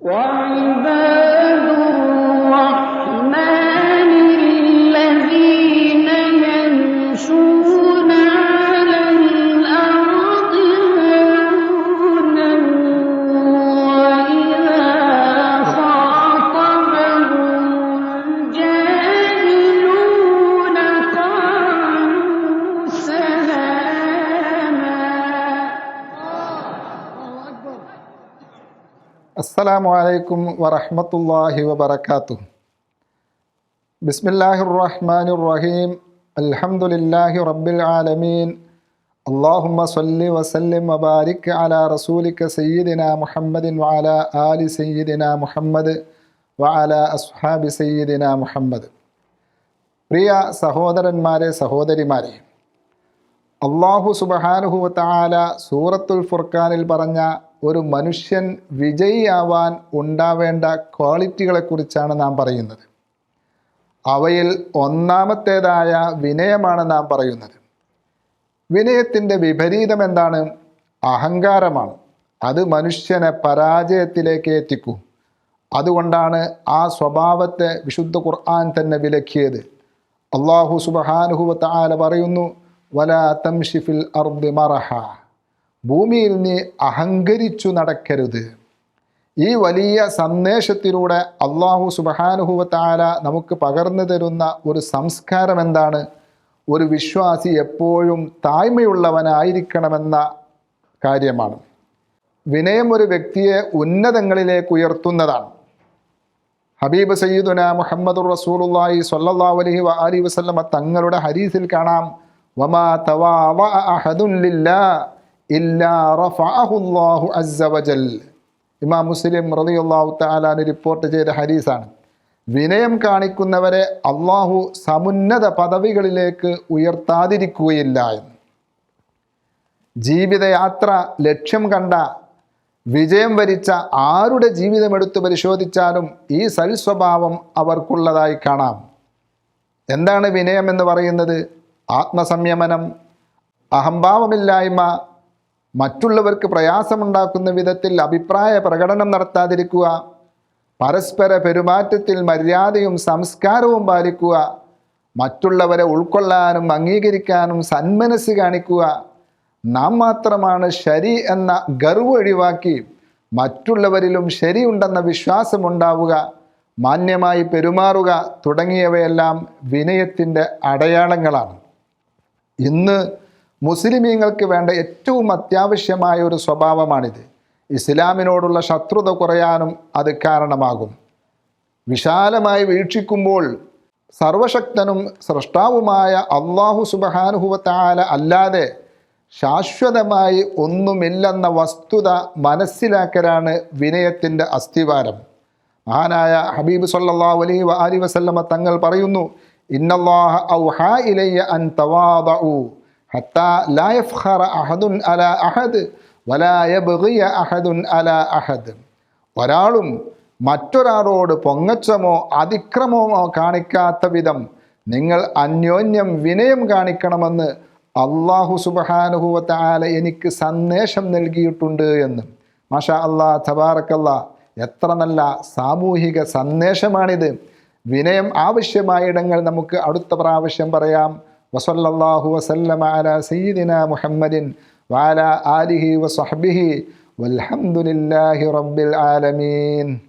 وعباد അസ്സലാമു അലൈക്കും വറഹ്മത്തുള്ളാഹി വബറകാതുഹു ബിസ്മില്ലാഹിർ റഹ്മാനിർ റഹീം അൽഹംദുലില്ലാഹി റബ്ബിൽ ആലമീൻ. അല്ലാഹുമ്മ സല്ലി വസല്ലിം വബാരിക് അലാ റസൂലിക സയ്യിദിന മുഹമ്മദിൻ വഅലാ ആലി സയ്യിദിന മുഹമ്മദ് വഅലാ അസ്ഹാബി സയ്യിദിന മുഹമ്മദ്. പ്രിയ സഹോദരന്മാരെ സഹോദരിമാരെ അള്ളാഹു സുബഹാനുഹുവത്താല സൂറത്തുൽ ഫുർഖാനിൽ പറഞ്ഞ ഒരു മനുഷ്യൻ വിജയിയാവാൻ ഉണ്ടാവേണ്ട ക്വാളിറ്റികളെക്കുറിച്ചാണ് നാം പറയുന്നത്. അവയിൽ ഒന്നാമത്തേതായ വിനയമാണ് നാം പറയുന്നത്. വിനയത്തിന്റെ വിപരീതം എന്താണ്? അഹങ്കാരമാണ്. അത് മനുഷ്യനെ പരാജയത്തിലേക്ക് എത്തിക്കും. അതുകൊണ്ടാണ് ആ സ്വഭാവത്തെ വിശുദ്ധ ഖുർആൻ തന്നെ വിലക്കിയത്. അള്ളാഹു സുബഹാനുഹുവത്താല പറയുന്നു വല തംഷിഫിൽ അർദ് മറഹ. ഭൂമിയിൽ നീ അഹങ്കരിച്ചു നടക്കരുത്. ഈ വലിയ സന്ദേശത്തിലൂടെ അള്ളാഹു സുബഹാനുഹുവ താല നമുക്ക് പകർന്നു തരുന്ന ഒരു സംസ്കാരം എന്താണ്? ഒരു വിശ്വാസി എപ്പോഴും താഴ്മയുള്ളവനായിരിക്കണമെന്ന കാര്യമാണ്. വിനയം ഒരു വ്യക്തിയെ ഉന്നതങ്ങളിലേക്ക് ഉയർത്തുന്നതാണ്. ഹബീബ് സയ്യിദുന മുഹമ്മദുർ റസൂലുള്ളാഹി സല്ലാ അലഹി അലി വസല്ലമ തങ്ങളുടെ ഹരീസിൽ കാണാം. വമാ തവാവ അഹദുൻ ലില്ലാ ഇല്ലാ റഫഅഹുല്ലാഹു അസ്സവജൽ ഇമാം മുസ്ലിം റളിയല്ലാഹു തആല റിപ്പോർട്ട് ചെയ്ത ഹദീസാണ്. വിനയം കാണിക്കുന്നവരെ അള്ളാഹു സമുന്നത പദവികളിലേക്ക് ഉയർത്താതിരിക്കുകയില്ല എന്ന്. ജീവിതയാത്ര ലക്ഷ്യം കണ്ട വിജയം വരിച്ച ആരുടെ ജീവിതം എടുത്തു പരിശോധിച്ചാലും ഈ സൽസ്വഭാവം അവർക്കുള്ളതായി കാണാം. എന്താണ് വിനയം എന്ന് പറയുന്നത്? ആത്മസംയമനം അഹംഭാവമില്ലായ്മ മറ്റുള്ളവർക്ക് പ്രയാസമുണ്ടാക്കുന്ന വിധത്തിൽ അഭിപ്രായ പ്രകടനം നടത്താതിരിക്കുക പരസ്പര പെരുമാറ്റത്തിൽ മര്യാദയും സംസ്കാരവും പാലിക്കുക മറ്റുള്ളവരെ ഉൾക്കൊള്ളാനും അംഗീകരിക്കാനും സന്മനസ് കാണിക്കുക. നാം മാത്രമാണ് ശരി എന്ന ഗർവ് ഒഴിവാക്കി മറ്റുള്ളവരിലും ശരിയുണ്ടെന്ന വിശ്വാസമുണ്ടാവുക മാന്യമായി പെരുമാറുക തുടങ്ങിയവയെല്ലാം വിനയത്തിന്റെ അടയാളങ്ങളാണ്. ഇന്ന് മുസ്ലിമീങ്ങൾക്ക് വേണ്ട ഏറ്റവും അത്യാവശ്യമായ ഒരു സ്വഭാവമാണിത്. ഇസ്ലാമിനോടുള്ള ശത്രുത കുറയാനും അത് കാരണമാകും. വിശാലമായി വീക്ഷിക്കുമ്പോൾ സർവശക്തനും സൃഷ്ടാവുമായ അള്ളാഹു സുബഹാനുഭവത്താല അല്ലാതെ ശാശ്വതമായി ഒന്നുമില്ലെന്ന വസ്തുത മനസ്സിലാക്കലാണ് വിനയത്തിന്റെ അസ്ഥിവാരം. മഹാനായ ഹബീബ് സല്ലാ അലൈഹി വ ആലി വസല്ലമ തങ്ങൾ പറയുന്നു അൻ തവാദഉ ഹത്താ ലാ അഹദുൻ അല വലാ അഹദുൻ അല ഒരാളും മറ്റൊരാളോട് പൊങ്ങച്ചമോ അതിക്രമമോ കാണിക്കാത്ത വിധം നിങ്ങൾ അന്യോന്യം വിനയം കാണിക്കണമെന്ന് അള്ളാഹു സുബഹാനുഹുവത്ത ആല എനിക്ക് സന്ദേശം നൽകിയിട്ടുണ്ട് എന്ന്. മാഷാ അള്ളാ തബാറക്കല്ല എത്ര നല്ല സാമൂഹിക സന്ദേശമാണിത്. വിനയം ആവശ്യമായ ഇടങ്ങൾ നമുക്ക് അടുത്ത പ്രാവശ്യം പറയാം. വസല്ലല്ലാഹു വസല്ലമ അല മുഹമ്മദിൻ വാല ആലിഹി വസഹ്ബിഹി വൽഹംദുലില്ലാഹി റബ്ബിൽ ആലമീൻ.